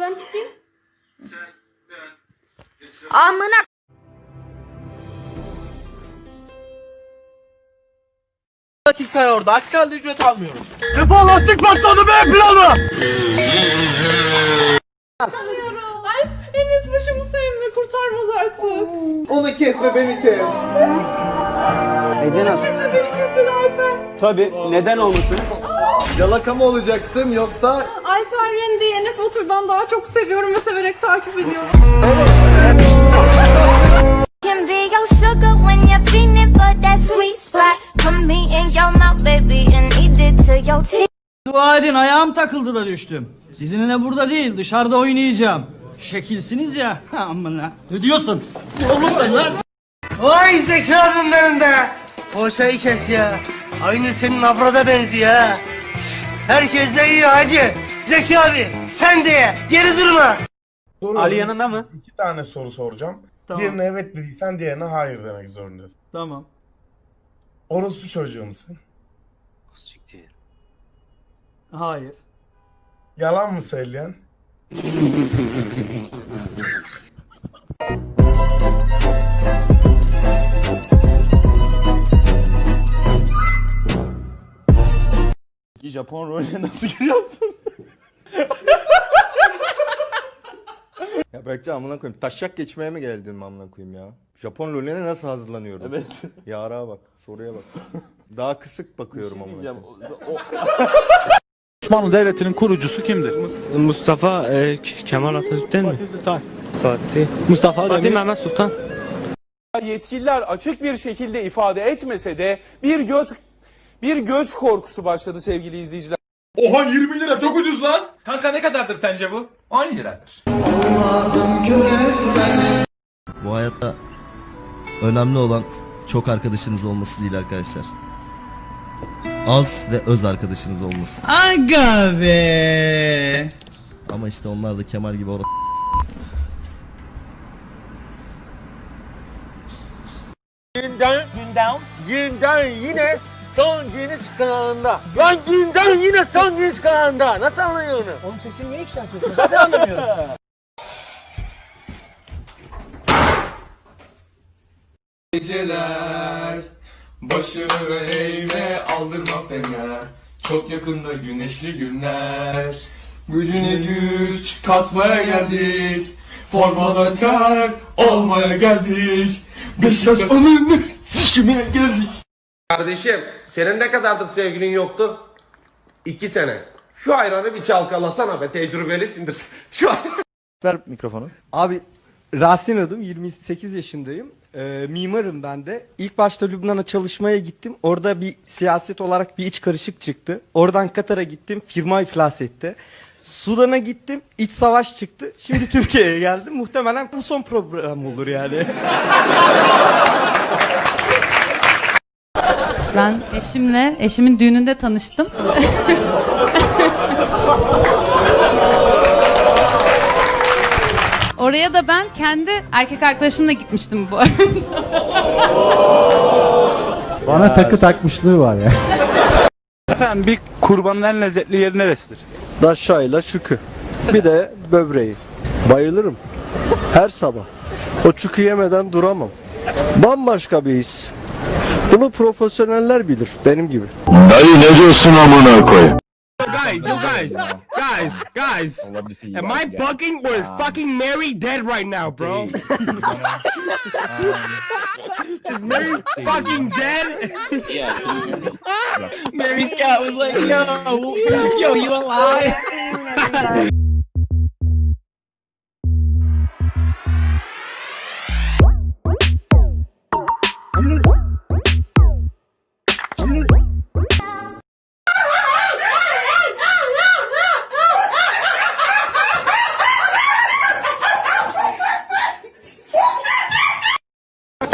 Ben tutayım. Amına dakikaya orada. Aksi halde ücret almıyoruz. Defol lastik patladı be planı. Ay Enes başımı sevme kurtarmaz artık. Onu kes ve beni kes. Ece nasıl? Kesme beni kesme Alper. Tabii. Neden olmasın? Yalaka mı olacaksın yoksa Alper Yendi'yi Enes Batur'dan daha çok seviyorum ve severek takip ediyorum. can be your sugar when you're feeling for that sweet spot. Put me in your mouth, baby, and eat it to your teeth. Dua edin ayağım takıldı da düştüm. Sizinle burada değil dışarıda oynayacağım. Şekilsiniz ya. Ha, Amına. Ne diyorsun? Vay zekabım benim be. Şeyi kes ya. Aynı senin abrada benziyor ha. Herkes de iyi hacı. Zeki abi sen de ye. Geri durma. Soru Ali yanında mı? İki tane soru soracağım. Tamam. Birine evet dediysen diğerine hayır demek zorundasın. Tamam. Orospu çocuğu musun? Hayır. Yalan mı söyleyen? Japon rolüne nasıl giriyorsun? Ya Berkcan amına koyayım. Taşak geçmeye mi geldin amına koyayım ya? Japon rolüne nasıl hazırlanıyorum? Evet. Yara bak, soruya bak. Daha kısık bakıyorum amına Diyeceğim. koyayım. O- o- Osmanlı Devleti'nin kurucusu kimdir? Mustafa e, Kemal Atatürk değil Fatih Sultan. Fatih. Mustafa Fatih Mehmet Sultan. Yetkililer açık bir şekilde ifade etmese de bir göç bir göç korkusu başladı sevgili izleyiciler. Oha 20 lira çok ucuz lan. Kanka ne kadardır sence bu? 10 liradır. Bu hayatta önemli olan çok arkadaşınız olması değil arkadaşlar. Az ve öz arkadaşınız olması. Aga be. Ama işte onlar da Kemal gibi orada. Günden, günden, günden yine son geniş kanalında. Lan günden yine son geniş kanalında. Nasıl anlıyorsun onu? Oğlum sesini niye yükseltiyorsun? Zaten anlamıyorum. Geceler başını eğme aldırma fener çok yakında güneşli günler gücüne güç katmaya geldik formada ter olmaya geldik Beşiktaş anını sikmeye geldik Kardeşim senin ne kadardır sevgilin yoktu? İki sene. Şu ayranı bir çalkalasana be tecrübelisindir. Şu ay- Ver mikrofonu. Abi Rasim adım 28 yaşındayım. Ee, mimarım ben de. İlk başta Lübnan'a çalışmaya gittim. Orada bir siyaset olarak bir iç karışık çıktı. Oradan Katar'a gittim. Firma iflas etti. Sudan'a gittim. iç savaş çıktı. Şimdi Türkiye'ye geldim. Muhtemelen bu son program olur yani. Ben eşimle, eşimin düğününde tanıştım. Oraya da ben kendi erkek arkadaşımla gitmiştim bu arada. Bana takı takmışlığı var ya. Efendim bir kurbanın en lezzetli yeri neresidir? Daşayla şükü. Bir de böbreği. Bayılırım. Her sabah. O çükü yemeden duramam. Bambaşka bir his. Bunu profesyoneller bilir. Benim gibi. Dayı ne diyorsun amına koy? Guys, you guys, guys, guys. Am I bugging or fucking Mary dead right now, bro? Is Mary fucking dead? Mary's cat was like, yo, yo, you alive?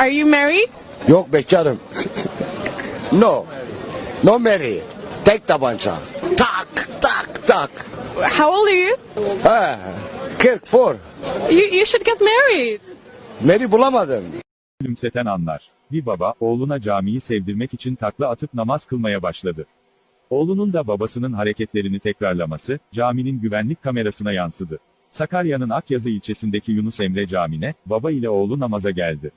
Are you married? Yok bekarım. no. No Mary. Tek tabanca. Tak tak tak. How old are you? Ha. 44. You, you should get married. Mary bulamadım. Gülümseten anlar. Bir baba, oğluna camiyi sevdirmek için takla atıp namaz kılmaya başladı. Oğlunun da babasının hareketlerini tekrarlaması, caminin güvenlik kamerasına yansıdı. Sakarya'nın Akyazı ilçesindeki Yunus Emre Camii'ne, baba ile oğlu namaza geldi.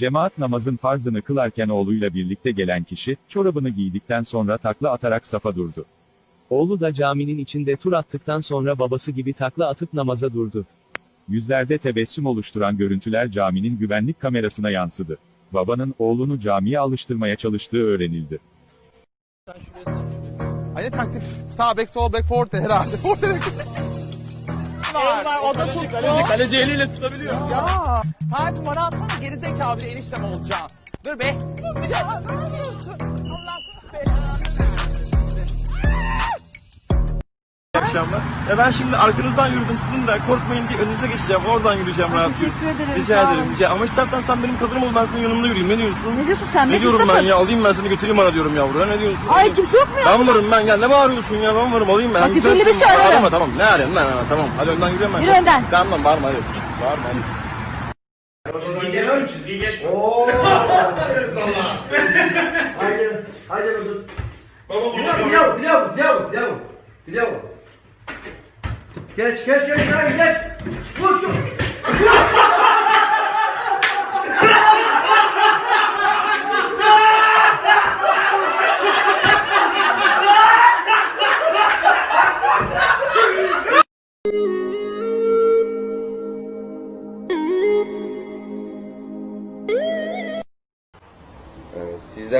Cemaat namazın farzını kılarken oğluyla birlikte gelen kişi, çorabını giydikten sonra takla atarak safa durdu. Oğlu da caminin içinde tur attıktan sonra babası gibi takla atıp namaza durdu. Yüzlerde tebessüm oluşturan görüntüler caminin güvenlik kamerasına yansıdı. Babanın, oğlunu camiye alıştırmaya çalıştığı öğrenildi. Hani taktik sağ bek sol bek forte herhalde. De Eyvah o da tuttu. Kaleci, kaleci eliyle tutabiliyor. Ya Tayfun bana atsana gerizekalı bir eniştem olacağım. Dur be. Ya ne yapıyorsun? Allah belanı akşamlar. Ya ben şimdi arkanızdan yürüdüm sizin de korkmayın diye önünüze geçeceğim. Oradan yürüyeceğim rahat Teşekkür ederim. Rica sağ ederim. olun. Rica. Ama istersen sen benim kadınım ol ben senin yanımda yürüyeyim. Ne diyorsun? Ne diyorsun sen? Ne diyorum ben ya? Alayım ben seni götüreyim bana diyorum yavru. Ne diyorsun? Ay kimse yok mu ya? Ben varım ben. Ya ne bağırıyorsun ya? Ben varım alayım ben. Bak, Sen 155 sensin. ararım. Arama tamam. Ne arayayım ben? Ha, tamam. Hadi önden yürüyorum ben. Yürü önden. Tamam bağırma hadi. Bağırma hadi. Pilav, pilav, pilav, pilav. Geç, geç, geç, geç, geç. Vur şu.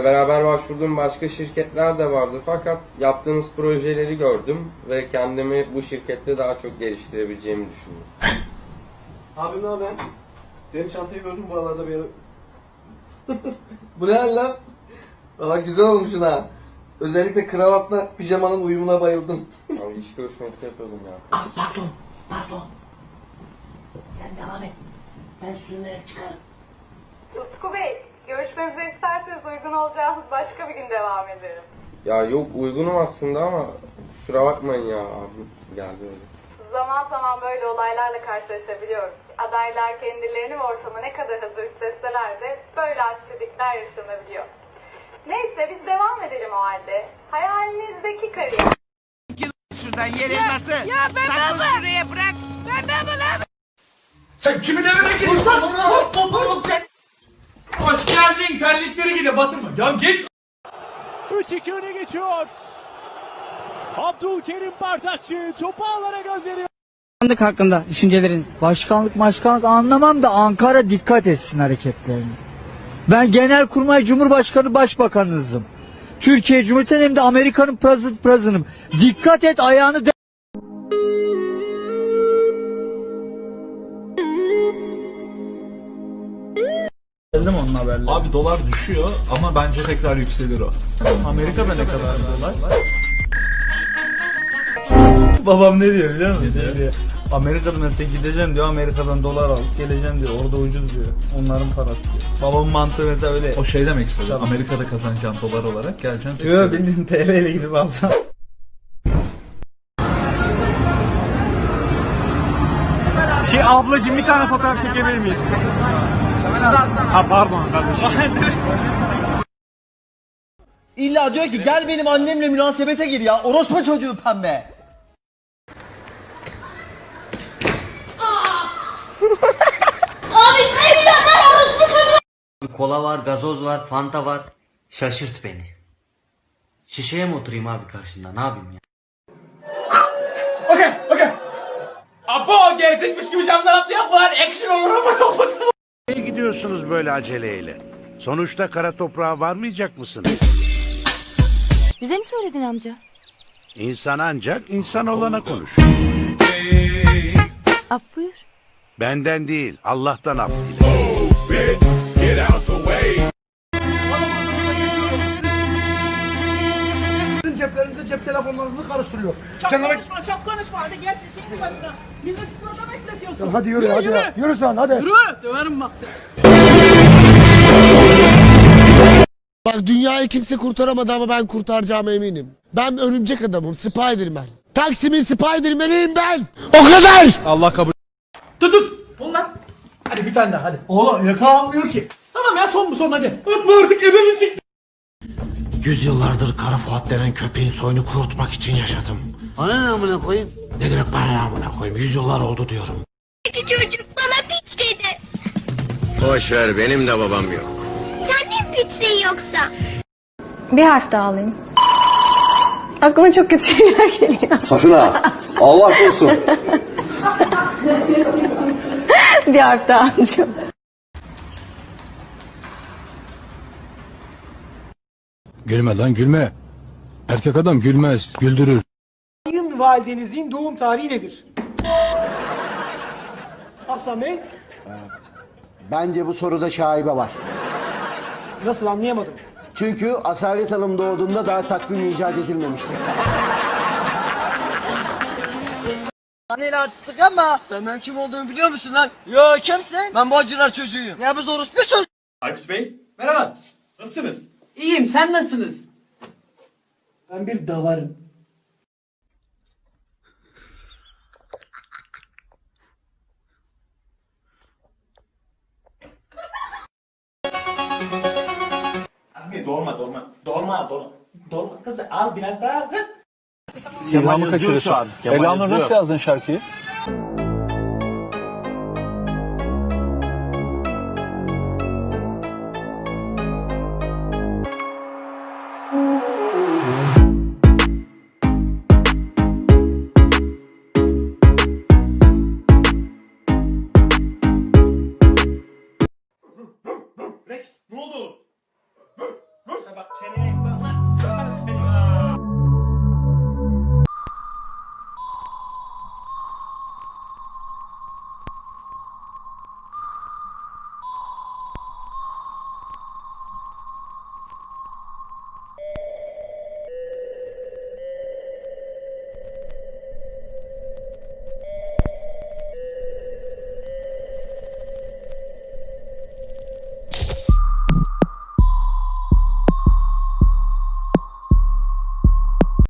Beraber başvurduğum başka şirketler de vardı fakat yaptığınız projeleri gördüm ve kendimi bu şirkette daha çok geliştirebileceğimi düşündüm. Abi ne haber? Benim çantayı gördüm buralarda bir yere. Bu ne hal lan? Valla güzel olmuşsun ha. Özellikle kravatla pijamanın uyumuna bayıldım. Abi iş görüşmesi yapıyordum ya. Ah pardon, pardon. Sen devam et. Ben sürünerek çıkarım. Utku Bey, görüşmemizi isterseniz uygun olacağımız başka bir gün devam edelim. Ya yok uygunum aslında ama kusura bakmayın ya abi geldi öyle. Zaman zaman böyle olaylarla karşılaşabiliyoruz. Adaylar kendilerini ve ortama ne kadar hazır hissetseler de böyle aksilikler yaşanabiliyor. Neyse biz devam edelim o halde. Hayalinizdeki kariyer. Şuradan yenilmesi. Ya, ya ben baba. şuraya bırak. Ben baba lan. Sen kimin evine gidiyorsun? Oğlum sen. Hoş geldin terlikleri yine batırma. Ya geç. 3-2 öne geçiyor. Abdülkerim Bardakçı topu ağlara gönderiyor. Başkanlık hakkında düşünceleriniz. Başkanlık başkanlık anlamam da Ankara dikkat etsin hareketlerine. Ben Genelkurmay Cumhurbaşkanı Başbakanınızım. Türkiye Cumhuriyeti'nin hem de Amerika'nın president president'ım. Dikkat et ayağını de- Geldim onun haberleri. Abi dolar düşüyor ama bence tekrar yükselir o. Amerika'da ne kadar dolar? Babam ne diyor biliyor musun? Şey diyor, Amerika'da mesela gideceğim diyor Amerika'dan dolar alıp geleceğim diyor orada ucuz diyor onların parası diyor. Babamın mantığı mesela öyle. O şey demek istedi. Amerika'da kazanacağın dolar olarak geleceksin. Yok bildiğin TL ile gidip alacağım. Şey ablacığım bir tane fotoğraf çekebilir miyiz? Ha pardon kardeşim. İlla diyor ki gel benim annemle münasebete gir ya. Orospu çocuğu pembe. Abi çekilin lan orospu çocuğu. Kola var, gazoz var, fanta var. Şaşırt beni. Şişeye mi oturayım abi karşında? Ne yapayım ya? Okey okey. Apo gerçekmiş gibi camdan atlayan action olur ama Nereye gidiyorsunuz böyle aceleyle? Sonuçta kara toprağa varmayacak mısınız? Bize mi söyledin amca? İnsan ancak insan olana konuş. Af buyur. Benden değil, Allah'tan af dile. Sizin ceplerinize cep telefonlarınızı karıştırıyor. Çok konuşma, çok konuşma. Hadi geç şimdi başına. Millet sırada bekletiyorsun. Hadi yürü, hadi yürü. Yürü sen hadi. Yürü, döverim bak seni. Bak dünyayı kimse kurtaramadı ama ben kurtaracağıma eminim. Ben örümcek adamım, Spiderman. Taksim'in Spiderman'iyim ben. O kadar. Allah kabul. Tut tut. Bul lan. Hadi bir tane daha hadi. Oğlum yakalanmıyor ki. Tamam ya son bu son hadi. Atma artık ebemi siktir. Yüzyıllardır Kara Fuat denen köpeğin soyunu kurutmak için yaşadım. Bana ne amına koyayım? Ne demek bana ne amına koyayım? Yüzyıllar oldu diyorum. İki çocuk bana piç dedi. Boş ver benim de babam yok. Sen ne piçsin yoksa? Bir harf daha alayım. Aklıma çok kötü şeyler geliyor. Sakın ha. Allah korusun. bir harf daha alacağım. Gülme lan gülme. Erkek adam gülmez, güldürür. Sayın validenizin doğum tarihi nedir? Hasan Bey Bence bu soruda şaibe var. nasıl anlayamadım. Çünkü Asalet Hanım doğduğunda daha takvim icat edilmemişti. Anneyle artistik ama sen benim kim olduğumu biliyor musun lan? Yo kimsin? Ben bu acılar çocuğuyum. Ya biz orospu çocuğu. Aykut Bey, merhaba. Nasılsınız? İyiyim sen nasılsınız? Ben bir davarım. Dolma, dolma. Dolma, dolma. Dolma. Kız al biraz daha kız. Kemal yazıyor şu an. Elanur nasıl yazdın şarkıyı?